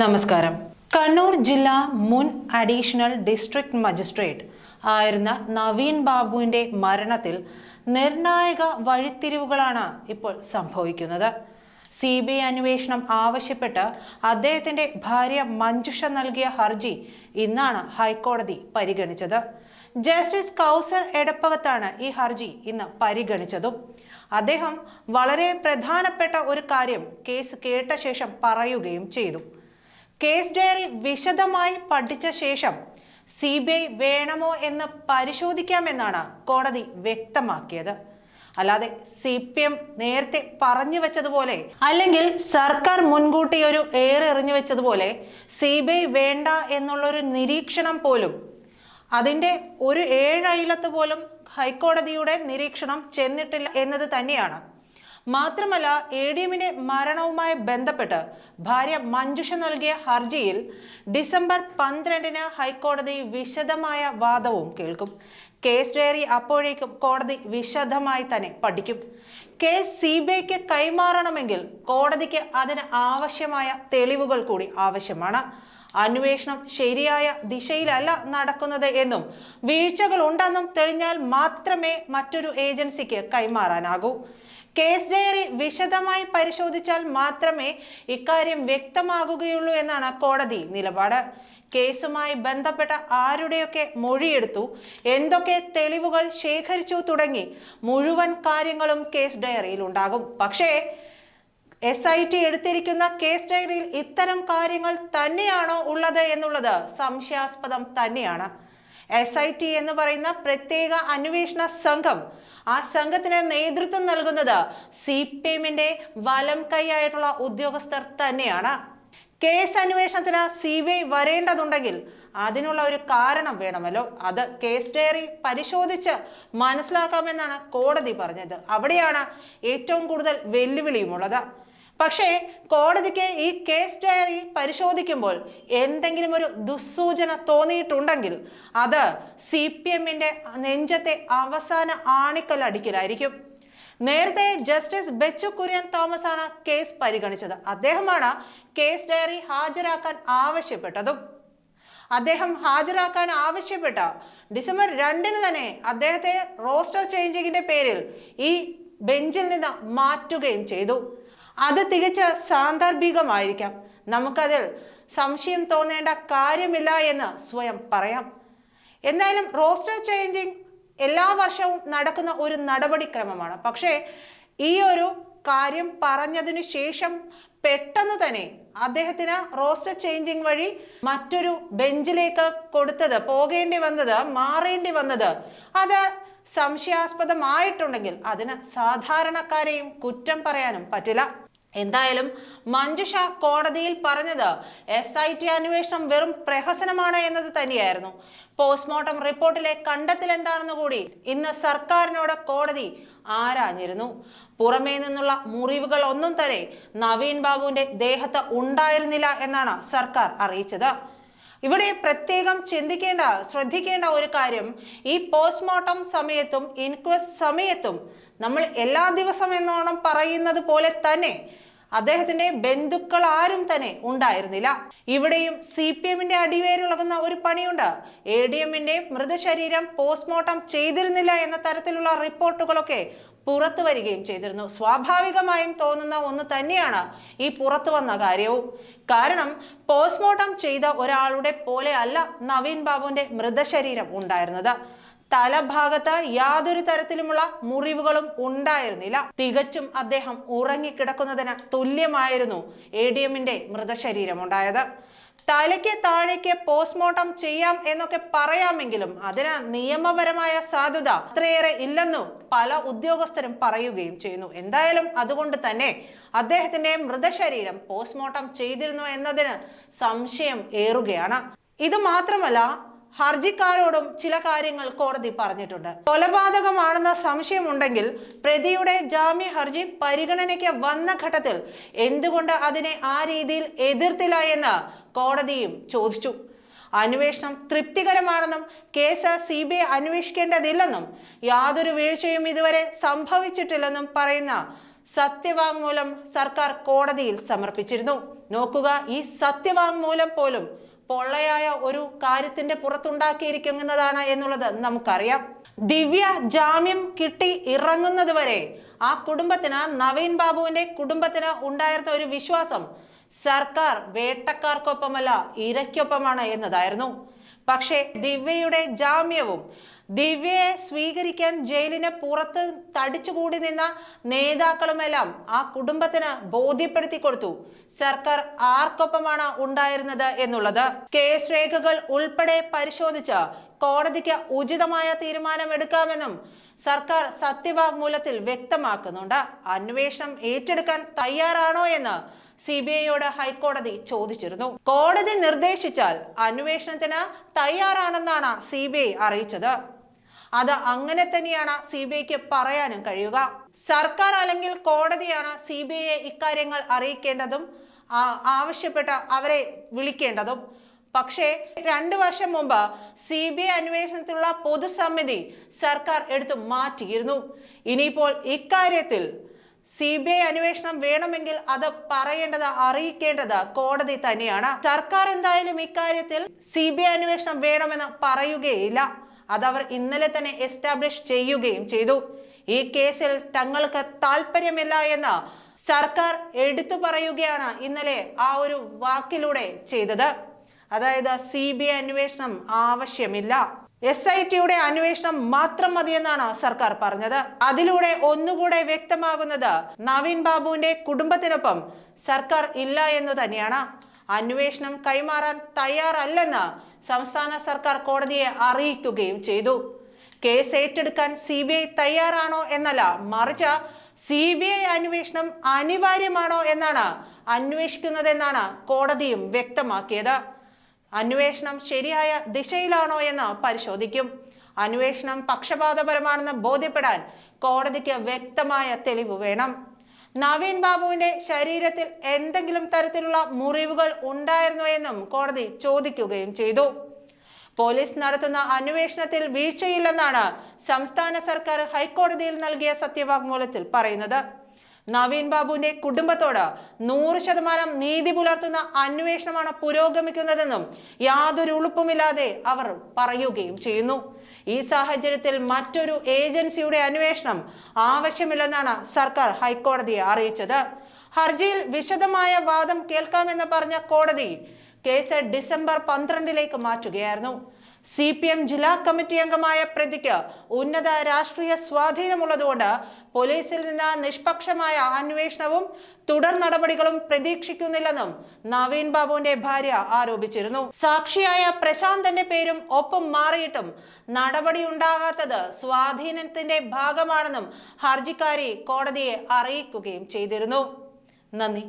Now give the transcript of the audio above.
നമസ്കാരം. കണ്ണൂർ ജില്ലാ മുൻ അഡീഷണൽ ഡിസ്ട്രിക്ട് മജിസ്ട്രേറ്റ് ആയിരുന്ന നവീൻ ബാബുവിന്റെ മരണത്തിൽ നിർണായക വഴിത്തിരിവുകളാണ് ഇപ്പോൾ സംഭവിക്കുന്നത്. സി ബി ഐ അന്വേഷണം ആവശ്യപ്പെട്ട് അദ്ദേഹത്തിന്റെ ഭാര്യ മഞ്ജുഷ നൽകിയ ഹർജി ഇന്നാണ് ഹൈക്കോടതി പരിഗണിച്ചത്. ജസ്റ്റിസ് കൗസർ എടപ്പകത്താണ് ഈ ഹർജി ഇന്ന് പരിഗണിച്ചതും. അദ്ദേഹം വളരെ പ്രധാനപ്പെട്ട ഒരു കാര്യം കേസ് കേട്ട ശേഷം പറയുകയും ചെയ്തു. കേസ് ഡയറി വിശദമായി പഠിച്ച ശേഷം സി ബി ഐ വേണമോ എന്ന് പരിശോധിക്കാമെന്നാണ് കോടതി വ്യക്തമാക്കിയത്. അല്ലാതെ സി പി എം നേരത്തെ പറഞ്ഞു വെച്ചതുപോലെ അല്ലെങ്കിൽ സർക്കാർ മുൻകൂട്ടി ഒരു ഏറെ എറിഞ്ഞു വെച്ചതുപോലെ സി ബി ഐ വേണ്ട എന്നുള്ളൊരു നിരീക്ഷണം പോലും അതിന്റെ ഒരു ഏഴയിലത്ത് പോലും ഹൈക്കോടതിയുടെ നിരീക്ഷണം ചെന്നിട്ടില്ല എന്നത് തന്നെയാണ്. മാത്രമല്ല എ ഡി എമ്മിന്റെ മരണവുമായി ബന്ധപ്പെട്ട് ഭാര്യ മഞ്ജുഷ നൽകിയ ഹർജിയിൽ ഡിസംബർ പന്ത്രണ്ടിന് ഹൈക്കോടതി വിശദമായ വാദവും കേൾക്കും. കേസ് ഡയറി അപ്പോഴേക്കും കോടതി വിശദമായി തന്നെ പഠിക്കും. കേസ് സി ബി ഐക്ക് കൈമാറണമെങ്കിൽ കോടതിക്ക് അതിന് ആവശ്യമായ തെളിവുകൾ കൂടി ആവശ്യമാണ്. അന്വേഷണം ശരിയായ ദിശയിലല്ല നടക്കുന്നത് എന്നും വീഴ്ചകൾ ഉണ്ടെന്നും തെളിഞ്ഞാൽ മാത്രമേ മറ്റൊരു ഏജൻസിക്ക് കൈമാറാനാകൂ. കേസ് ഡയറി വിശദമായി പരിശോധിച്ചാൽ മാത്രമേ ഇക്കാര്യം വ്യക്തമാകുകയുള്ളൂ എന്നാണ് കോടതി നിലപാട്. കേസുമായി ബന്ധപ്പെട്ട ആരുടെയൊക്കെ മൊഴിയെടുത്തു എന്തൊക്കെ തെളിവുകൾ ശേഖരിച്ചു തുടങ്ങി മുഴുവൻ കാര്യങ്ങളും കേസ് ഡയറിയിൽ ഉണ്ടാകും. പക്ഷേ എസ് ഐ ടി എടുത്തിരിക്കുന്ന കേസ് ഡയറിയിൽ ഇത്തരം കാര്യങ്ങൾ തന്നെയാണോ ഉള്ളത് എന്നുള്ളത് സംശയാസ്പദം തന്നെയാണ്. എസ് ഐ ടി എന്ന് പറയുന്ന പ്രത്യേക അന്വേഷണ സംഘം ആ സംഘത്തിന് നേതൃത്വം നൽകുന്നത് സി പി എമ്മിന്റെ വലം കൈയായിട്ടുള്ള ഉദ്യോഗസ്ഥർ തന്നെയാണ്. കേസ് അന്വേഷണത്തിന് സി ബി ഐ വരേണ്ടതുണ്ടെങ്കിൽ അതിനുള്ള ഒരു കാരണം വേണമല്ലോ. അത് കേസ് ഡയറി പരിശോധിച്ച് മനസ്സിലാക്കാമെന്നാണ് കോടതി പറഞ്ഞത്. അവിടെയാണ് ഏറ്റവും കൂടുതൽ വെല്ലുവിളിയുമുള്ളത്. പക്ഷേ കോടതിക്ക് ഈ കേസ് ഡയറി പരിശോധിക്കുമ്പോൾ എന്തെങ്കിലും ഒരു ദുസ്സൂചന തോന്നിയിട്ടുണ്ടെങ്കിൽ അത് സി പി എമ്മിന്റെ നെഞ്ചത്തെ അവസാന ആണിക്കലടിക്കലായിരിക്കും നേരത്തെ ജസ്റ്റിസ് ബെച്ചു കുര്യൻ തോമസ് ആണ് കേസ് പരിഗണിച്ചത്. അദ്ദേഹമാണ് കേസ് ഡയറി ഹാജരാക്കാൻ ആവശ്യപ്പെട്ടതും. അദ്ദേഹം ഹാജരാക്കാൻ ആവശ്യപ്പെട്ട ഡിസംബർ രണ്ടിന് തന്നെ അദ്ദേഹത്തെ റോസ്റ്റർ ചേഞ്ചിങ്ങിന്റെ പേരിൽ ഈ ബെഞ്ചിൽ നിന്ന് മാറ്റുകയും ചെയ്തു. അത് തികച്ച സാന്ദർഭികമായിരിക്കാം. നമുക്കതിൽ സംശയം തോന്നേണ്ട കാര്യമില്ല എന്ന് സ്വയം പറയാം. എന്തായാലും റോസ്റ്റർ ചേഞ്ചിങ് എല്ലാ വർഷവും നടക്കുന്ന ഒരു നടപടിക്രമമാണ്. പക്ഷേ ഈ ഒരു കാര്യം പറഞ്ഞതിനു ശേഷം പെട്ടെന്ന് തന്നെ അദ്ദേഹത്തിന് റോസ്റ്റർ ചേഞ്ചിങ് വഴി മറ്റൊരു ബെഞ്ചിലേക്ക് കൊടുത്തത് പോകേണ്ടി വന്നത് മാറേണ്ടി വന്നത് അത് സംശയാസ്പദമായിട്ടുണ്ടെങ്കിൽ അതിന് സാധാരണക്കാരെയും കുറ്റം പറയാനും പറ്റില്ല. എന്തായാലും മഞ്ജുഷ കോടതിയിൽ പറഞ്ഞത് എസ് ഐ ടി അന്വേഷണം വെറും പ്രഹസനമാണ് എന്നത് തന്നെയായിരുന്നു. പോസ്റ്റ്മോർട്ടം റിപ്പോർട്ടിലെ കണ്ടെത്തൽ എന്താണെന്ന് കൂടി ഇന്ന് സർക്കാരിനോട് കോടതി ആരാഞ്ഞിരുന്നു. പുറമേ നിന്നുള്ള മുറിവുകൾ ഒന്നും തന്നെ നവീൻ ബാബുവിന്റെ ദേഹത്ത് ഉണ്ടായിരുന്നില്ല എന്നാണ് സർക്കാർ അറിയിച്ചത്. ഇവിടെ പ്രത്യേകം ചിന്തിക്കേണ്ട ശ്രദ്ധിക്കേണ്ട ഒരു കാര്യം ഈ പോസ്റ്റ്മോർട്ടം സമയത്തും ഇൻക്വസ്റ്റ് സമയത്തും നമ്മൾ എല്ലാ ദിവസം എന്നോണം പറയുന്നത് പോലെ തന്നെ അദ്ദേഹത്തിന്റെ ബന്ധുക്കൾ ആരും തന്നെ ഉണ്ടായിരുന്നില്ല. ഇവിടെയും സി പി എമ്മിന്റെ അടിവേരുളകുന്ന ഒരു പണിയുണ്ട്. എ ഡി എമ്മിന്റെ മൃതശരീരം പോസ്റ്റ്മോർട്ടം ചെയ്തിരുന്നില്ല എന്ന തരത്തിലുള്ള റിപ്പോർട്ടുകളൊക്കെ പുറത്തു വരികയും ചെയ്തിരുന്നു. സ്വാഭാവികമായും തോന്നുന്ന ഒന്ന് തന്നെയാണ് ഈ പുറത്തു വന്ന കാര്യവും. കാരണം പോസ്റ്റ്മോർട്ടം ചെയ്ത ഒരാളുടെ പോലെ അല്ല നവീൻ ബാബുവിന്റെ മൃതശരീരം ഉണ്ടായിരുന്നത്. തലഭാഗത്ത് യാതൊരു തരത്തിലുമുള്ള മുറിവുകളും ഉണ്ടായിരുന്നില്ല. തികച്ചും അദ്ദേഹം ഉറങ്ങിക്കിടക്കുന്നതിന് തുല്യമായിരുന്നു എ ഡി എമ്മിന്റെ മൃതശരീരം ഉണ്ടായത്. തലയ്ക്ക് താഴേക്ക് പോസ്റ്റ്മോർട്ടം ചെയ്യാം എന്നൊക്കെ പറയാമെങ്കിലും അതിന് നിയമപരമായ സാധുത അത്രയേറെ ഇല്ലെന്നും പല ഉദ്യോഗസ്ഥരും പറയുകയും ചെയ്യുന്നു. എന്തായാലും അതുകൊണ്ട് തന്നെ അദ്ദേഹത്തിന്റെ മൃതശരീരം പോസ്റ്റ്മോർട്ടം ചെയ്തിരുന്നു എന്നതിന് സംശയം ഏറുകയാണ്. ഇത് മാത്രമല്ല ഹർജിക്കാരോടും ചില കാര്യങ്ങൾ കോടതി പറഞ്ഞിട്ടുണ്ട്. കൊലപാതകമാണെന്ന സംശയമുണ്ടെങ്കിൽ പ്രതിയുടെ ജാമ്യ ഹർജി പരിഗണനയ്ക്ക് വന്ന ഘട്ടത്തിൽ എന്തുകൊണ്ട് അതിനെ ആ രീതിയിൽ എതിർത്തില്ല എന്ന് കോടതിയും ചോദിച്ചു. അന്വേഷണം തൃപ്തികരമാണെന്നും കേസ് സി ബി ഐ അന്വേഷിക്കേണ്ടതില്ലെന്നും യാതൊരു വീഴ്ചയും ഇതുവരെ സംഭവിച്ചിട്ടില്ലെന്നും പറയുന്ന സത്യവാങ്മൂലം സർക്കാർ കോടതിയിൽ സമർപ്പിച്ചിരുന്നു. നോക്കുക ഈ സത്യവാങ്മൂലം പോലും പൊള്ളയായ ഒരു കാര്യത്തിന്റെ പുറത്തുണ്ടാക്കിയിരിക്കുന്നതാണ് എന്നുള്ളത് നമുക്കറിയാം. ദിവ്യ ജാമ്യം കിട്ടി ഇറങ്ങുന്നത് വരെ ആ കുടുംബത്തിന് നവീൻ ബാബുവിന്റെ കുടുംബത്തിന് ഉണ്ടായിരുന്ന ഒരു വിശ്വാസം സർക്കാർ വേട്ടക്കാർക്കൊപ്പമല്ല ഇരയ്ക്കൊപ്പമാണ് എന്നതായിരുന്നു. പക്ഷേ ദിവ്യയുടെ ജാമ്യവും ദിവ്യയെ സ്വീകരിക്കാൻ ജയിലിന് പുറത്ത് തടിച്ചുകൂടി നിന്ന നേതാക്കളുമെല്ലാം ആ കുടുംബത്തിന് ബോധ്യപ്പെടുത്തി കൊടുത്തു. സർക്കാർ ആർക്കൊപ്പമാണ് ഉണ്ടായിരുന്നത് എന്നുള്ളത്. കേസ് രേഖകൾ ഉൾപ്പെടെ പരിശോധിച്ച് കോടതിക്ക് ഉചിതമായ തീരുമാനം എടുക്കാമെന്നും സർക്കാർ സത്യവാങ്മൂലത്തിൽ വ്യക്തമാക്കുന്നുണ്ട്. അന്വേഷണം ഏറ്റെടുക്കാൻ തയ്യാറാണോ എന്ന് സി ബി ഐയോട് ഹൈക്കോടതി ചോദിച്ചിരുന്നു. കോടതി നിർദ്ദേശിച്ചാൽ അന്വേഷണത്തിന് തയ്യാറാണെന്നാണ് സി ബി ഐ അറിയിച്ചത്. അത് അങ്ങനെ തന്നെയാണ് സി ബി ഐക്ക് പറയാനും കഴിയുക. സർക്കാർ അല്ലെങ്കിൽ കോടതിയാണ് സി ബി ഐയെ ഇക്കാര്യങ്ങൾ അറിയിക്കേണ്ടതും ആവശ്യപ്പെട്ട അവരെ വിളിക്കേണ്ടതും. പക്ഷേ രണ്ടു വർഷം മുമ്പ് സി ബി ഐ അന്വേഷണത്തിലുള്ള പൊതുസമിതി സർക്കാർ എടുത്തു മാറ്റിയിരുന്നു. ഇനിയിപ്പോൾ ഇക്കാര്യത്തിൽ സി ബി ഐ അന്വേഷണം വേണമെങ്കിൽ അത് പറയേണ്ടത് അറിയിക്കേണ്ടത് കോടതി തന്നെയാണ്. സർക്കാർ എന്തായാലും ഇക്കാര്യത്തിൽ സി ബി ഐ അന്വേഷണം വേണമെന്ന് പറയുകയില്ല. അതവർ ഇന്നലെ തന്നെ എസ്റ്റാബ്ലിഷ് ചെയ്യുകയും ചെയ്തു. ഈ കേസിൽ തങ്ങൾക്ക് താല്പര്യമില്ല എന്ന് സർക്കാർ എടുത്തു പറയുകയാണ് ഇന്നലെ ആ ഒരു വാക്കിലൂടെ ചെയ്തത്. അതായത് സി ബി ഐ അന്വേഷണം ആവശ്യമില്ല. എസ് ഐ ടിയുടെ അന്വേഷണം മാത്രം മതിയെന്നാണ് സർക്കാർ പറഞ്ഞത്. അതിലൂടെ ഒന്നുകൂടെ വ്യക്തമാകുന്നത് നവീൻ ബാബുവിന്റെ കുടുംബത്തിനൊപ്പം സർക്കാർ ഇല്ല എന്ന് തന്നെയാണ്. അന്വേഷണം കൈമാറാൻ തയ്യാറല്ലെന്ന് സംസ്ഥാന സർക്കാർ കോടതിയെ അറിയിക്കുകയും ചെയ്തു. കേസ് ഏറ്റെടുക്കാൻ സി ബി ഐ തയ്യാറാണോ എന്നല്ല മറിച്ച് സി ബി ഐ അന്വേഷണം അനിവാര്യമാണോ എന്നാണ് അന്വേഷിക്കുന്നതെന്നാണ് കോടതിയും വ്യക്തമാക്കിയത്. അന്വേഷണം ശരിയായ ദിശയിലാണോ എന്ന് പരിശോധിക്കും. അന്വേഷണം പക്ഷപാതപരമാണെന്ന് ബോധ്യപ്പെടാൻ കോടതിക്ക് വ്യക്തമായ തെളിവ് വേണം. നവീൻ ബാബുവിന്റെ ശരീരത്തിൽ എന്തെങ്കിലും തരത്തിലുള്ള മുറിവുകൾ ഉണ്ടായിരുന്നോ എന്നും കോടതി ചോദിക്കുകയും ചെയ്തു. പോലീസ് നടത്തുന്ന അന്വേഷണത്തിൽ വീഴ്ചയില്ലെന്നാണ് സംസ്ഥാന സർക്കാർ ഹൈക്കോടതിയിൽ നൽകിയ സത്യവാങ്മൂലത്തിൽ പറയുന്നത്. നവീൻ ബാബുവിന്റെ കുടുംബത്തോട് നൂറ് ശതമാനം നീതി പുലർത്തുന്ന അന്വേഷണമാണ് പുരോഗമിക്കുന്നതെന്നും യാതൊരു ഉളുപ്പുമില്ലാതെ അവർ പറയുകയും ചെയ്യുന്നു. ഈ സാഹചര്യത്തിൽ മറ്റൊരു ഏജൻസിയുടെ അന്വേഷണം ആവശ്യമില്ലെന്നാണ് സർക്കാർ ഹൈക്കോടതിയെ അറിയിച്ചത്. ഹർജിയിൽ വിശദമായ വാദം കേൾക്കാമെന്ന് പറഞ്ഞ കോടതി കേസ് ഡിസംബർ പന്ത്രണ്ടിലേക്ക് മാറ്റുകയായിരുന്നു. സി പി എം ജില്ലാ കമ്മിറ്റി അംഗമായ പ്രതിക്ക് ഉന്നത രാഷ്ട്രീയ സ്വാധീനമുള്ളതുകൊണ്ട് പോലീസിൽ നിന്ന് നിഷ്പക്ഷമായ അന്വേഷണവും തുടർ നടപടികളും പ്രതീക്ഷിക്കുന്നില്ലെന്നും നവീൻ ബാബുവിന്റെ ഭാര്യ ആരോപിച്ചിരുന്നു. സാക്ഷിയായ പ്രശാന്തന്റെ പേരും ഒപ്പം മാറിയിട്ടും നടപടി ഉണ്ടാകാത്തത് സ്വാധീനത്തിന്റെ ഭാഗമാണെന്നും ഹർജിക്കാരി കോടതിയെ അറിയിക്കുകയും ചെയ്തിരുന്നു. നന്ദി.